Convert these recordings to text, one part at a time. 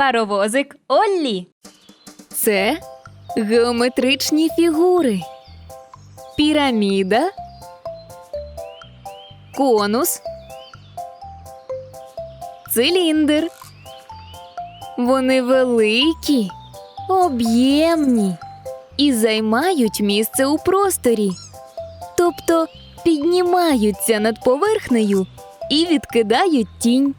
Паровозик Оллі. Це геометричні фігури. Піраміда, конус, циліндр. Вони великі, об'ємні і займають місце у просторі, тобто піднімаються над поверхнею і відкидають тінь.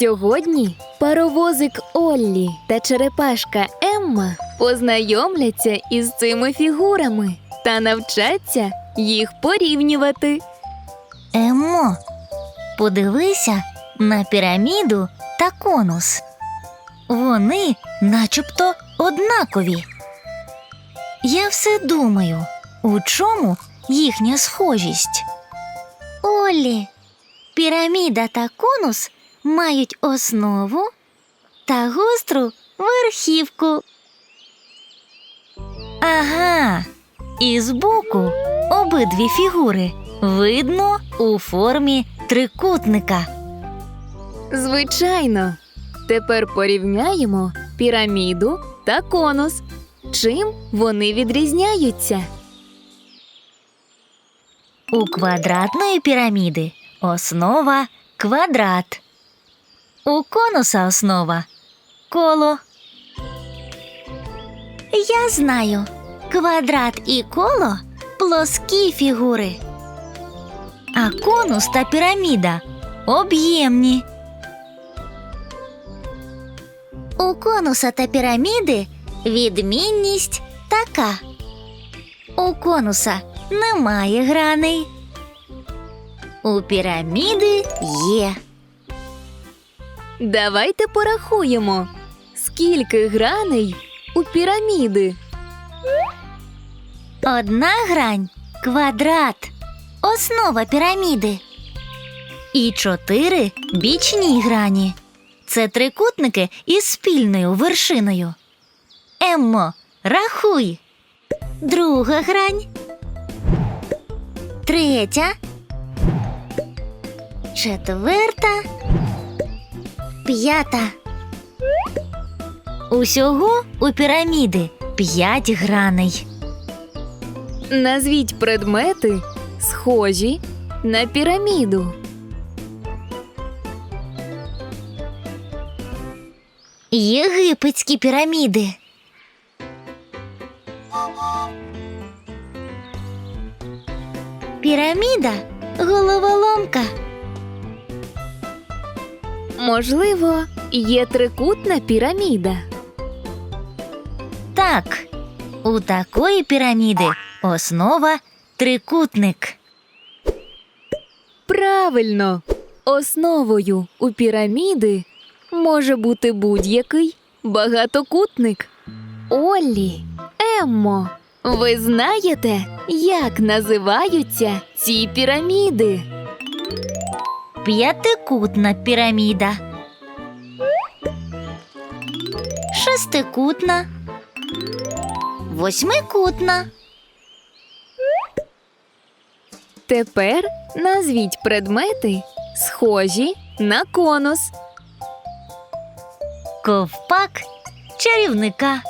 Сьогодні паровозик Оллі та черепашка Емма познайомляться із цими фігурами та навчаться їх порівнювати. Емо, подивися на піраміду та конус. Вони начебто однакові. Я все думаю, у чому їхня схожість. Олі, піраміда та конус мають основу та гостру верхівку. Ага, і збоку обидві фігури видно у формі трикутника. Звичайно, тепер порівняємо піраміду та конус. Чим вони відрізняються? У квадратної піраміди основа квадрат. У конуса основа коло. Я знаю, квадрат і коло плоскі фігури. А конус та піраміда об'ємні. У конуса та піраміди відмінність така. У конуса немає граней. У піраміди є. Давайте порахуємо, скільки граней у піраміди. Одна грань квадрат, основа піраміди. І чотири бічні грані. Це трикутники із спільною вершиною. Еммо, рахуй. Друга грань. Третя. Четверта. П'ята. Усього у піраміди п'ять граней. Назвіть предмети, схожі на піраміду. Єгипетські піраміди. Піраміда головоломка. Можливо, є трикутна піраміда. Так, у такої піраміди основа трикутник. Правильно, основою у піраміди може бути будь-який багатокутник. Оллі, Еммо, ви знаєте, як називаються ці піраміди? П'ятикутна піраміда. Шестикутна. Восьмикутна. Тепер назвіть предмети, схожі на конус. Ковпак чарівника.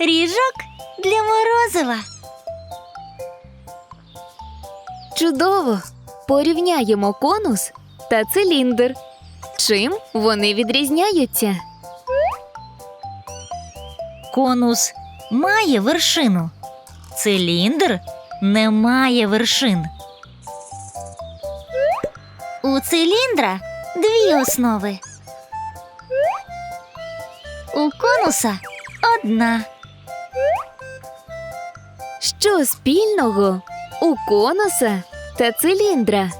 Ріжок для морозива. Чудово! Порівняємо конус та циліндр. Чим вони відрізняються? Конус має вершину. Циліндр не має вершин. У циліндра дві основи. У конуса одна. Що спільного у конуса та циліндра?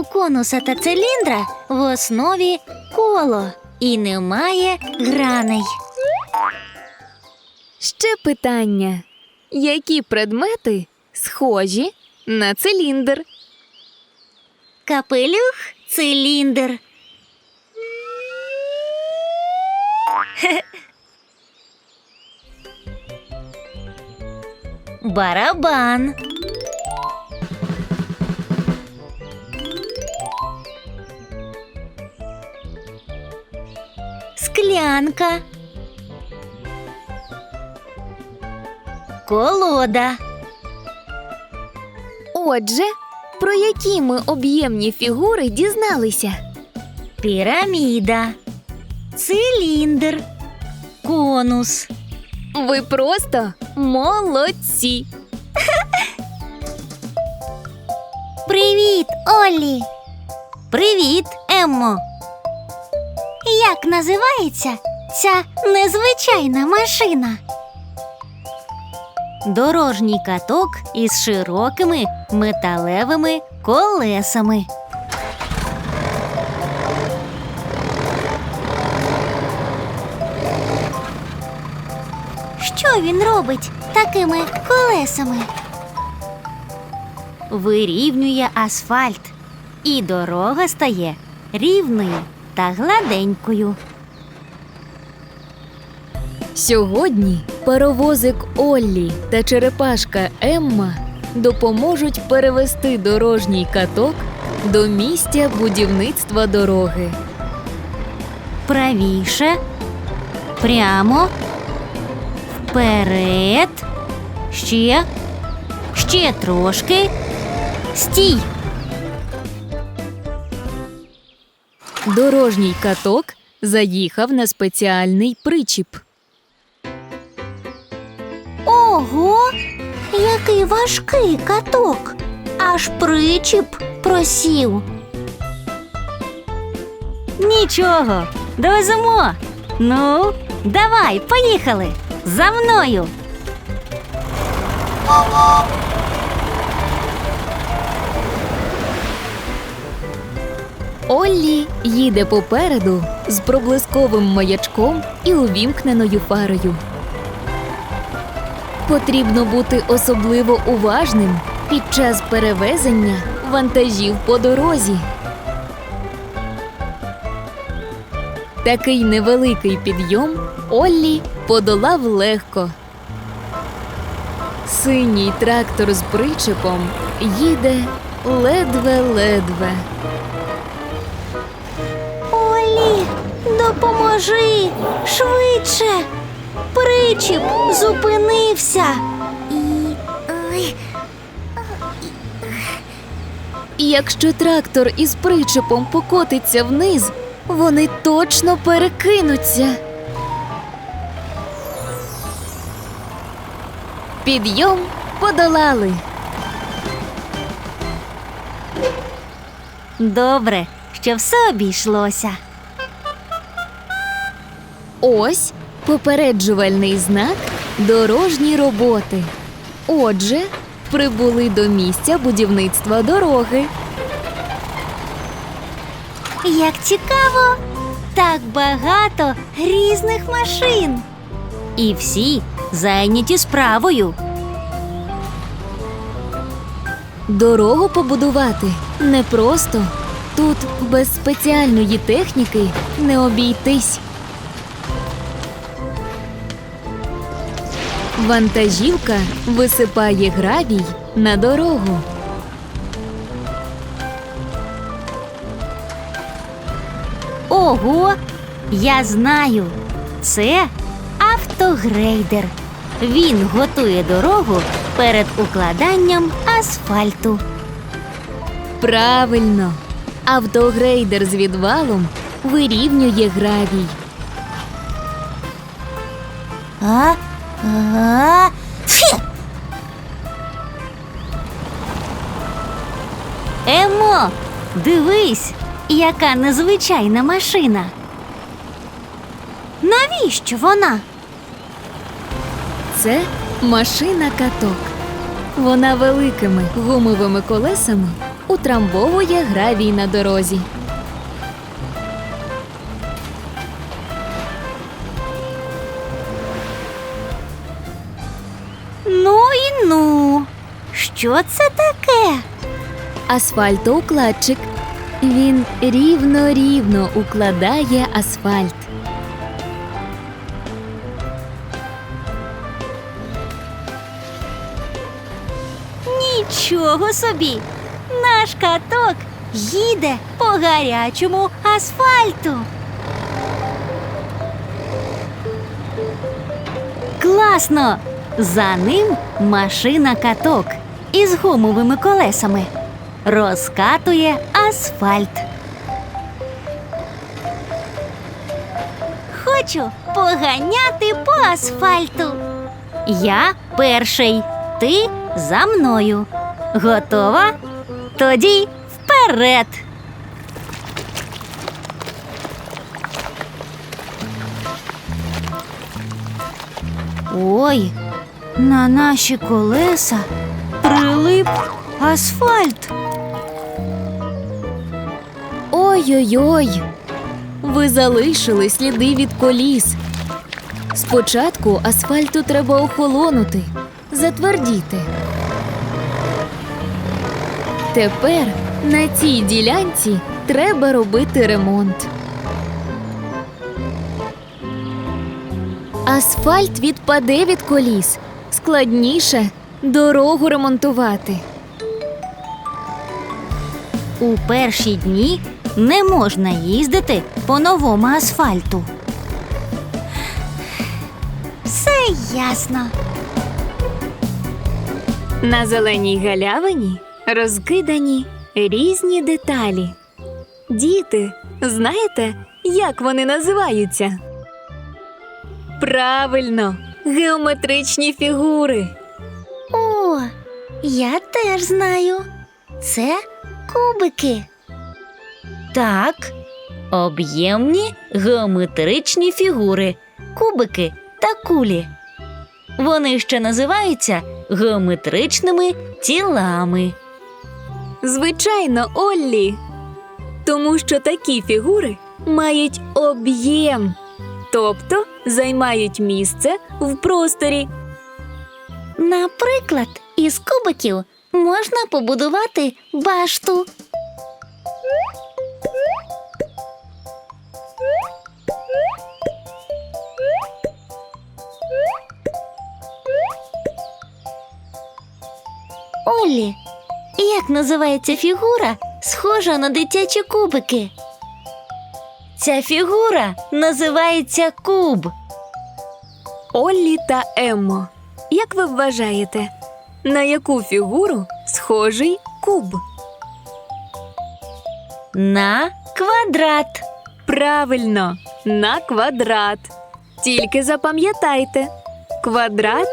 У конуса та циліндра в основі коло і немає граней. Ще питання: які предмети схожі на циліндр? Капелюх циліндр. барабан. Склянка. Колода. Отже, про які ми об'ємні фігури дізналися? Піраміда. Циліндр. Конус. Ви просто молодці! Привіт, Оллі. Привіт, Еммо. Як називається ця незвичайна машина? Дорожній каток із широкими металевими колесами. Що він робить такими колесами? вирівнює асфальт, і дорога стає рівною та гладенькою. Сьогодні паровозик Оллі та черепашка Емма допоможуть перевести дорожній каток до місця будівництва дороги. Правіше, прямо, вперед, ще, ще трошки. Стій! Дорожній каток заїхав на спеціальний причіп. Ого, який важкий каток. Аж причіп просів. Нічого, довеземо. Ну, давай, поїхали. За мною. Оллі їде попереду з проблисковим маячком і увімкненою фарою. Потрібно бути особливо уважним під час перевезення вантажів по дорозі. Такий невеликий підйом Оллі подолав легко. Синій трактор з причепом їде ледве-ледве. Допоможи швидше. Причіп зупинився. І. Ой, І якщо трактор із причепом покотиться вниз, вони точно перекинуться. Підйом подолали. Добре, що все обійшлося. Ось попереджувальний знак дорожні роботи. Отже, прибули до місця будівництва дороги. Як цікаво, так багато різних машин. І всі зайняті справою. Дорогу побудувати непросто. Тут без спеціальної техніки не обійтись. Вантажівка висипає гравій на дорогу. Ого, я знаю. Це автогрейдер. Він готує дорогу перед укладанням асфальту. Правильно, автогрейдер з відвалом вирівнює гравій. А? А? Фі! Емо, дивись, яка незвичайна машина. Навіщо вона? Це машина каток. Вона великими гумовими колесами утрамбовує гравій на дорозі. Що це таке? Асфальтоукладчик. Він рівно-рівно укладає асфальт. Нічого собі! Наш каток їде по гарячому асфальту. Класно! За ним машина каток із гумовими колесами. Розкатує асфальт. Хочу поганяти по асфальту. Я перший, ти за мною. Готова? Тоді вперед. Ой, на наші колеса прилип асфальт. Ой-ой-ой. Ви залишили сліди від коліс. Спочатку асфальту треба охолонути, затвердіти. Тепер на цій ділянці треба робити ремонт. Асфальт відпаде від коліс. Складніше дорогу ремонтувати. У перші дні не можна їздити по новому асфальту. Все ясно. На зеленій галявині розкидані різні деталі. Діти, знаєте, як вони називаються? Правильно, геометричні фігури. Я теж знаю. Це кубики. Так, об'ємні геометричні фігури, кубики та кулі. Вони ще називаються геометричними тілами. Звичайно, Оллі. Тому що такі фігури мають об'єм, тобто займають місце в просторі. Наприклад, із кубиків можна побудувати башту. Олі, як називається фігура, схожа на дитячі кубики? Ця фігура називається куб. Оллі та Еммо. Як ви вважаєте, на яку фігуру схожий куб? На квадрат. Правильно, на квадрат. Тільки запам'ятайте, квадрат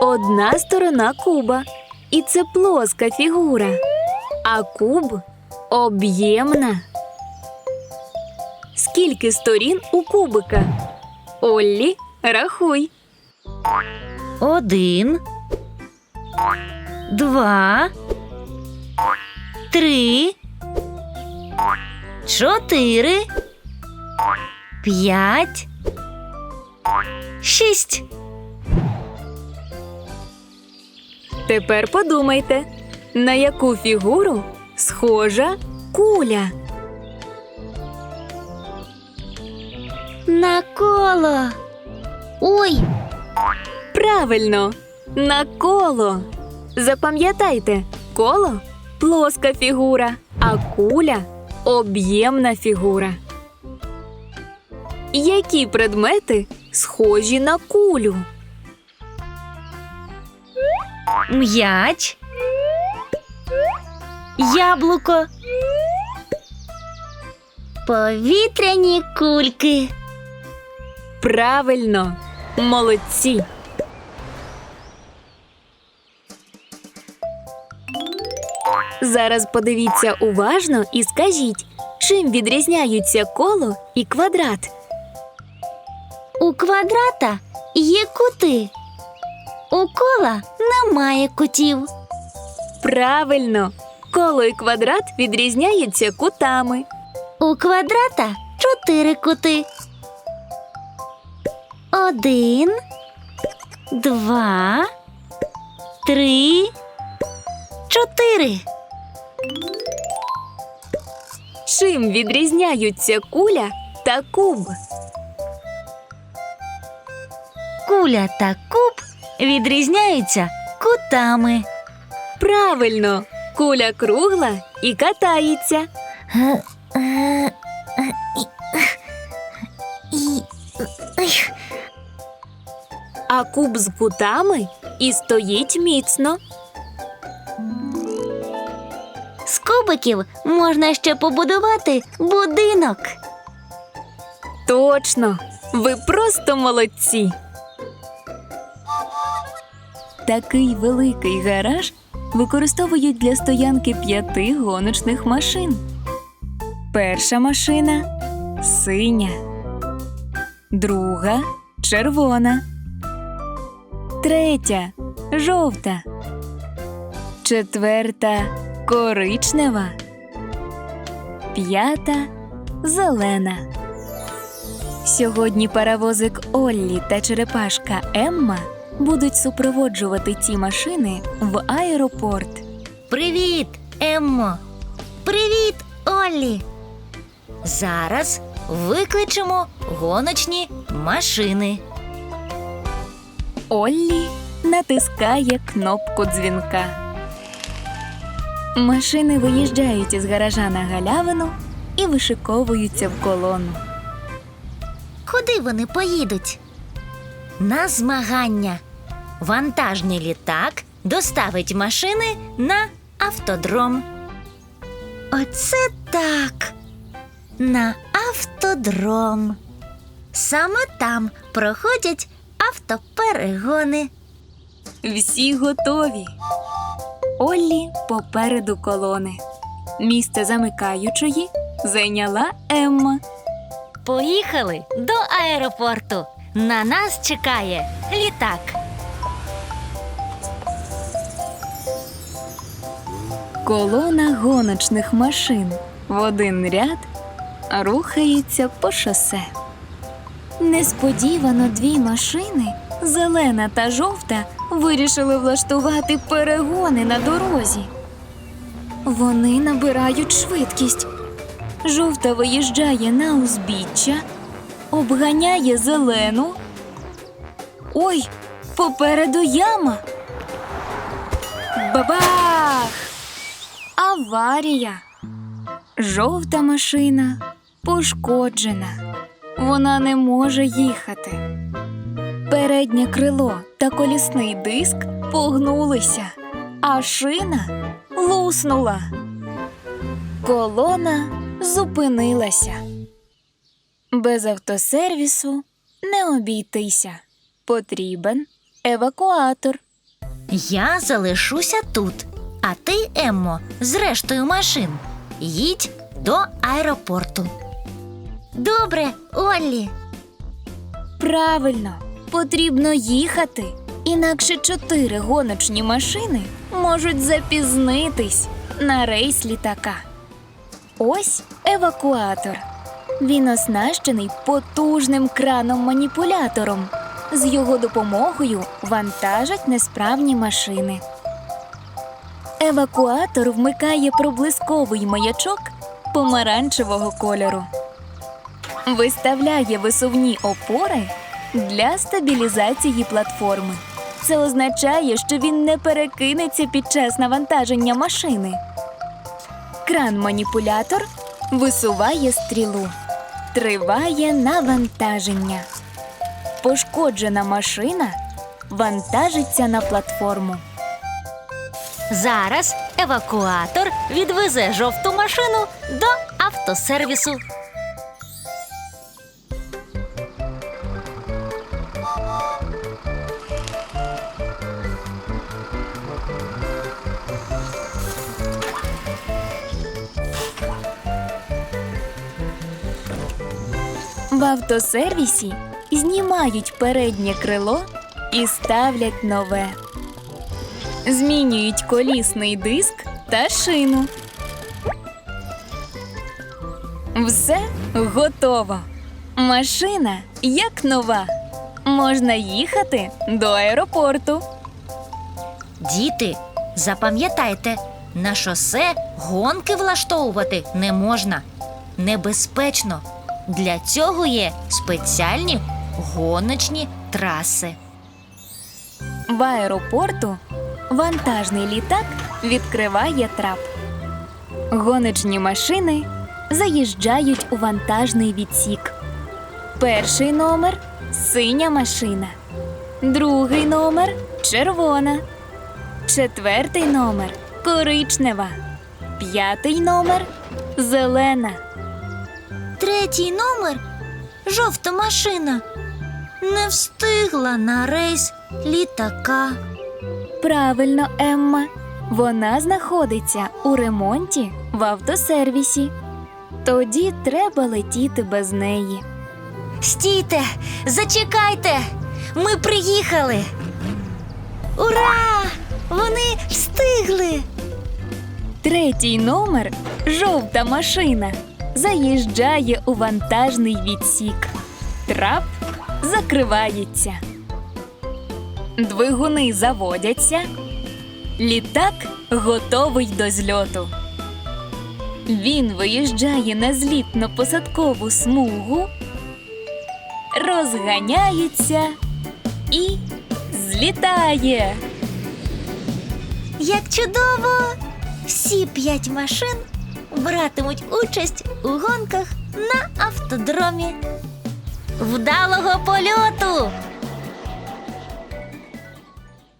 одна сторона куба, і це плоска фігура, а куб об'ємна. Скільки сторін у кубика? Оллі, рахуй. Один, два, три, чотири, п'ять, шість. Тепер подумайте, на яку фігуру схожа куля. На коло. Ой, Правильно, на коло. Запам'ятайте, коло плоска фігура, а куля об'ємна фігура. Які предмети схожі на кулю? м'яч, яблуко, повітряні кульки. Правильно, молодці. Зараз подивіться уважно і скажіть, чим відрізняються коло і квадрат. У квадрата є кути. У кола немає кутів. Правильно, коло і квадрат відрізняються кутами. У квадрата чотири кути. Один, два, три, чотири. Чим відрізняються куля та куб? Куля та куб відрізняються кутами. Правильно, куля кругла і катається. А куб з кутами і стоїть міцно. Кубиків можна ще побудувати будинок. Точно, ви просто молодці. Такий великий гараж використовують для стоянки п'яти гоночних машин. Перша машина синя, друга червона, третя жовта, четверта коричнева, п'ята зелена. Сьогодні паровозик Оллі та черепашка Емма будуть супроводжувати ці машини в аеропорт. Привіт, Еммо. Привіт, Оллі. Зараз викличемо гоночні машини. Оллі натискає кнопку дзвінка. Машини виїжджають із гаража на галявину і вишиковуються в колону. Куди вони поїдуть? На змагання. Вантажний літак доставить машини на автодром. Оце так. На автодром. Саме там проходять автоперегони. Всі готові. Оллі попереду колони. Місце замикаючої зайняла Емма. Поїхали до аеропорту. На нас чекає літак. Колона гоночних машин в один ряд рухається по шосе. Несподівано дві машини, зелена та жовта, вирішили влаштувати перегони на дорозі. Вони набирають швидкість. Жовта виїжджає на узбіччя, обганяє зелену. Ой, попереду яма. Бабах! Аварія. Жовта машина пошкоджена. Вона не може їхати. Переднє крило та колісний диск погнулися, а шина луснула. Колона зупинилася. Без автосервісу не обійтися. Потрібен евакуатор. Я залишуся тут, а ти, Еммо, з рештою машин. Їдь до аеропорту. Добре, Оллі. Правильно, потрібно їхати, інакше чотири гоночні машини можуть запізнитись на рейс літака. Ось евакуатор. Він оснащений потужним краном-маніпулятором. З його допомогою вантажать несправні машини. Евакуатор вмикає проблисковий маячок помаранчевого кольору. Виставляє висувні опори для стабілізації платформи. Це означає, що він не перекинеться під час навантаження машини. Кран-маніпулятор висуває стрілу. Триває навантаження. Пошкоджена машина вантажиться на платформу. Зараз евакуатор відвезе жовту машину до автосервісу. Автосервісі знімають переднє крило і ставлять нове. Змінюють колісний диск та шину. Все готово. Машина як нова. Можна їхати до аеропорту. Діти, запам'ятайте, на шосе гонки влаштовувати не можна. Небезпечно. Для цього є спеціальні гоночні траси. В аеропорту Вантажний літак відкриває трап. Гоночні машини заїжджають у вантажний відсік. Перший номер синя машина. Другий номер червона. Четвертий номер коричнева. П'ятий номер зелена. Третій номер жовта машина. Не встигла на рейс літака. Правильно, Емма. Вона знаходиться у ремонті в автосервісі. Тоді треба летіти без неї. Стійте, зачекайте. Ми приїхали. Ура! Вони встигли. Третій номер жовта машина заїжджає у вантажний відсік. Трап закривається. Двигуни заводяться. Літак готовий до зльоту. Він виїжджає на злітно-посадкову смугу, розганяється і злітає. Як чудово! Всі п'ять машин братимуть участь у гонках на автодромі. Вдалого польоту!